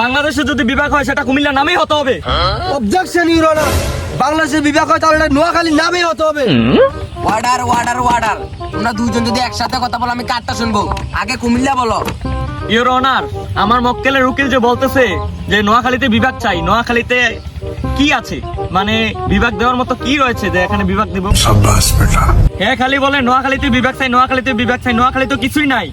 বাংলাদেশে যদি বিভাগ হয় সেটা কুমিল্লা নামেই হতে হবে। অবজেকশন ইউর অনার বাংলাদেশে বিভাগ হয় তাহলে এটা নোয়াখালীর নামেই হতে হবে। ওয়ার্ডার ওয়ার্ডার ওয়ার্ডার তোমরা দুজন যদি একসাথে কথা বলো আমি কারটা শুনব। আগে কুমিল্লা বলো। ইওর অনার আমার মক্কেলের উকিল যে বলতেছে যে নোয়াখালীতে বিভাগ চাই নোয়াখালীতে কি আছে? মানে বিভাগ দেওয়ার মতো কি রয়েছে যে এখানে বিভাগ দেব? হ্যাঁ খালি বলে নোয়াখালীতে বিভাগ চাই নোয়াখালীতে বিভাগ চাই নোয়াখালী তো কিছুই নাই।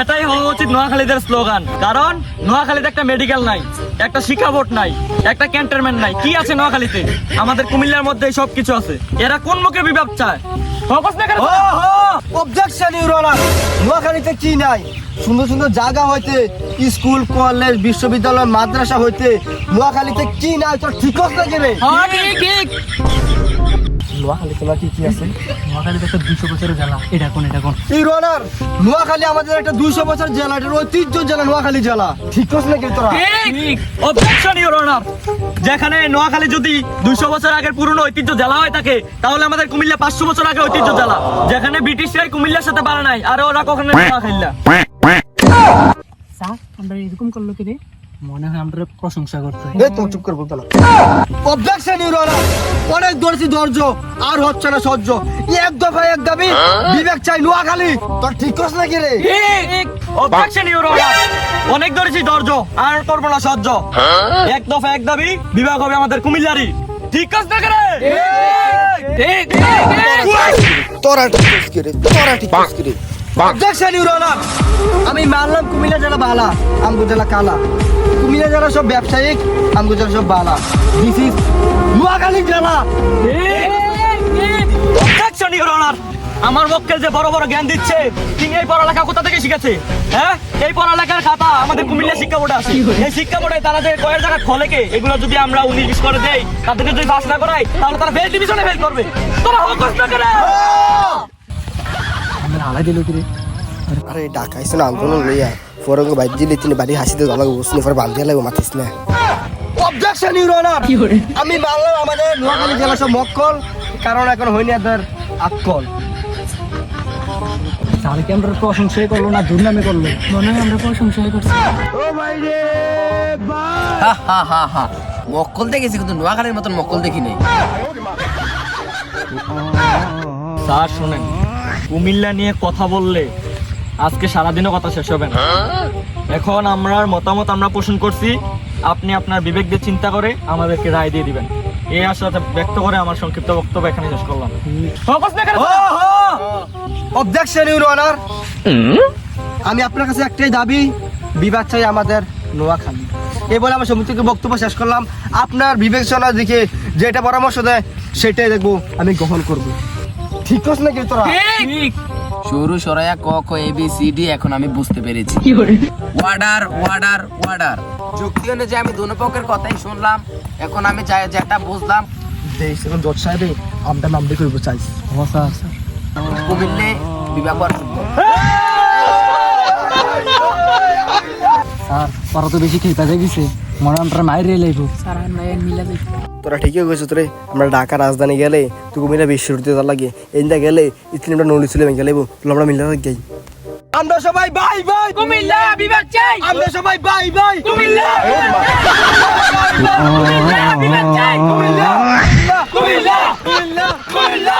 এটাই হওয়া উচিত নোয়াখালীদের স্লোগান। কারণ নোয়াখালীতে একটা মেডিকেল নাই একটা শিক্ষা বোর্ড নাই একটা ক্যান্টনমেন্ট নাই। কি আছে নোয়াখালীতে? আমাদের কুমিল্লার মধ্যে সব কিছু আছে। এরা কোন মুখে বিভাগ চায়? ফোকাস না করে? অবজেকশন ইউর অনার নোয়াখালীতে কি নাই? সুন্দর সুন্দর জায়গা হইতে স্কুল কলেজ বিশ্ববিদ্যালয় মাদ্রাসা হইতে নোয়াখালীতে কি নাই? তোর ঠিক আছে রে ঠিক ঠিক। নোয়াখালী তোমার কি কি আছে? নোয়াখালীতে একটা দুশো বছরের জ্বালা এটা কোন এটা কোন? ইউর অনার নোয়াখালী আমাদের একটা দুইশো বছর জেলা এটার ঐতিহ্য জেলা নোয়াখালী জেলা। ঠিক আছে নাকি তোরা? ঠিক! অবজেকশন ইওর অনার যেখানে নোয়াখালী যদি দুইশো বছর আগের পুরনো ঐতিহ্য জ্বালা হয়ে থাকে তাহলে আমাদের কুমিল্লা পাঁচশো বছর আগে ঐতিহ্য জ্বালা যেখানে ব্রিটিশরাই কুমিল্লার সাথে পারে নাই আর ওরা কখনো নোয়াখালীলা স্যার আমরা এরকম করল কি রে? মনে হয় আমরা প্রশংসা করতে দে তো চুপ করে বলতে না অবজেকশন ইউর অনার অনেক ধরেছি ধৈর্য আর হচ্ছে না সহ্য। এক দফা এক দাবি বিবেক চাই নোয়াখালী। তোর ঠিক আছে নাকি রে? ঠিক অবজেকশন অনার অনেক ধরেছি দর্জ আর করব না সহ্য। এক দফা এক দাবি বিভাগ হবে আমাদের কুমিল্লারই। ঠিক আছে না রে? ঠিক তোরা ঠিক আছে রে তোরা ঠিক আছে রে অবজেকশন ইউর অনার আমি মানলাম কুমিল্লা জেলা বালা আমগো জেলা কালা। কুমিল্লা জেলা সব ব্যবসায়িক আমগো জেলা সব বালা। দিস ইজ নোয়াখালী জেলা। অবজেকশন ইওর অনার আমার মক্কেল যে বড় বড় জ্ঞান দিচ্ছে তিনি এই পড়ালেখা কোথা থেকে শিখেছে? হ্যাঁ? এই পড়ালেখার খাতা আমাদের কুমিল্লা শিক্ষা বোর্ডে আছে। এই শিক্ষা বোর্ডে তারা যে কয়েক জায়গা খোলে কে এগুলো যদি আমরা উনিশ বিশ করে দেই তাদেরকে যদি পাস না করাই তাহলে তারা ফেল ডিভিশনে ফেল করবে। তোরা হকস না করে আমরা আলাই দিল কি রে আরে ডাকাইছ না আন্দোলন লইয়া। ফরঙ্গ বাইর দিলে তিনি বাড়ি হাসিতে জ্বালা বসনি পরে বান্ধিয়া লাগবে মাতিস না। অবজেকশন ইউর অনার আমি মানলাম আমাদের নোয়াখালী জেলা সব মক্কল কারণ এখন হয়নি এদের আক্কল। তাহলে কি আমরা প্রশংসাই করল না দুর্নামে করল? মনে হয় আমরা প্রশংসাই করছি। ও ভাই রে হা হা হা হা। মক্কল দেখেছি কিন্তু নোয়াখালীর মতন মক্কল দেখি নাই স্যার শোনেন। কুমিল্লা নিয়ে কথা বললে আজকে সারাদিনও কথা শেষ হবে না। এখন আমরা মতামত আমরা পোষণ করছি। আপনি আপনার বিবেক দিয়ে চিন্তা করে আমাদেরকে রায় দিয়ে দিবেন। এই আশা ব্যক্ত করে আমার সংক্ষিপ্ত বক্তব্য এখানে শেষ করলাম। অবজেকশন ইউর অনার আমি আপনার কাছে একটাই দাবি বিবাদ চাই আমাদের নোয়াখালী। এ বলে আমার সমস্ত বক্তব্য শেষ করলাম। আপনার বিবেচনা দেখে যেটা পরামর্শ দেয় সেটাই দেখব আমি গ্রহণ করব। ঠিক আছে নাকি তোরা? ঠিক। সরু সরাইয়া ক খ এ বি সি ডি এখন আমি বুঝতে পেরেছি। কি করে? ওয়ার্ডার ওয়ার্ডার ওয়ার্ডার যুক্তি অনুযায়ী আমি দুনো পক্ষের কথাই শুনলাম এখন আমি যা যেটা বুঝলাম দেশ এখন জজ সাহেবে আমরা মামলি করব চাই ও স্যার স্যার। কুমিল্লে বিবাহ স্যার ওরা তো বেশি খেলতে যাই গেছে আমরা মায়ের লাইব মিলা তোরা ঠিকই কইছো তোরে আমরা ঢাকা রাজধানী গেলে তুই কুমিল্লা বিশ্বরুতে তার লাগে। এইটা গেলে ইতিনি আমরা নলি চলে গেলে আমরা মিল্লা যাই আমরা সবাই বাই বাই। কুমিল্লা বিভাগ চাই। আমরা সবাই বাই বাই। কুমিল্লা। কুমিল্লা বিভাগ চাই। কুমিল্লা। কুমিল্লা। কুমিল্লা। কুমিল্লা।